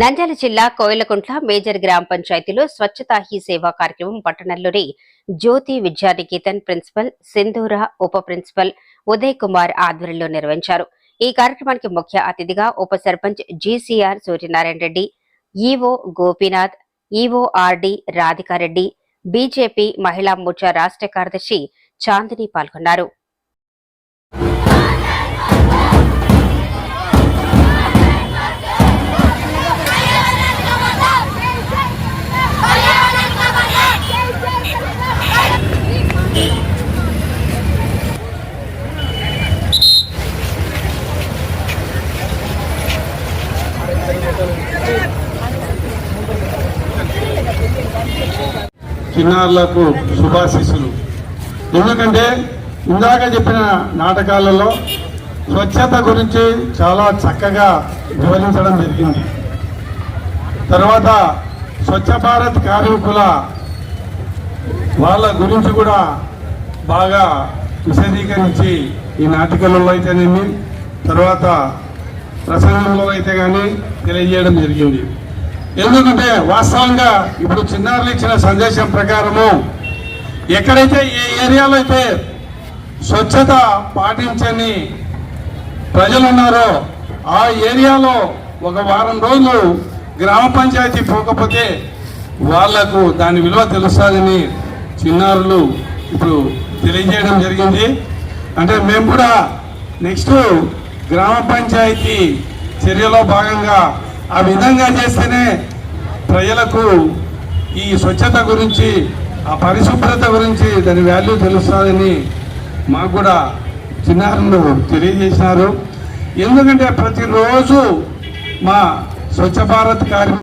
నంద్యాల జిల్లా కోయిలకుంట్ల మేజర్ గ్రామ పంచాయతీలో స్వచ్ఛతా హీ సేవా కార్యక్రమం పట్టణంలోని జ్యోతి విద్యానికేతన్ ప్రిన్సిపల్ సింధూర ఉప ప్రిన్సిపల్ ఉదయ్ కుమార్ ఆధ్వర్యంలో నిర్వహించారు. ఈ కార్యక్రమానికి ముఖ్య అతిథిగా ఉప sarpanch GCR Suryanarayana Reddy EO Gopinath EORD Radhika Reddy BJP Mahila Morcha రాష్ట్ర కార్యదర్శి చాందిని పాల్గొన్నారు. చిన్నారులకు శుభాశీస్సులు. ఎందుకంటే ఇందాక చెప్పిన నాటకాలలో స్వచ్ఛత గురించి చాలా చక్కగా వివరించడం జరిగింది. తర్వాత స్వచ్ఛ భారత్ కార్మికుల వాళ్ళ గురించి కూడా బాగా విశదీకరించి ఈ నాటకాలలో అయితేనేమి తర్వాత ప్రసంగంలో అయితే కానీ తెలియజేయడం జరిగింది. ఎందుకంటే వాస్తవంగా ఇప్పుడు చిన్నారులు ఇచ్చిన సందేశం ప్రకారము ఎక్కడైతే ఏ ఏరియాలో అయితే స్వచ్ఛత పాటించని ప్రజలు ఉన్నారో ఆ ఏరియాలో ఒక వారం రోజులు గ్రామ పంచాయతీ పోకపోతే వాళ్ళకు దాని విలువ తెలుస్తుందని చిన్నారులు ఇప్పుడు తెలియజేయడం జరిగింది. అంటే మేము కూడా నెక్స్ట్ గ్రామ పంచాయతీ చర్యలో భాగంగా ఆ విధంగా చేస్తేనే ప్రజలకు ఈ స్వచ్ఛత గురించి ఆ పరిశుభ్రత గురించి దాని వాల్యూ తెలుస్తుందని మాకు కూడా చిన్నారులు తెలియజేసినారు. ఎందుకంటే ప్రతిరోజు మా స్వచ్ఛ భారత్ కార్య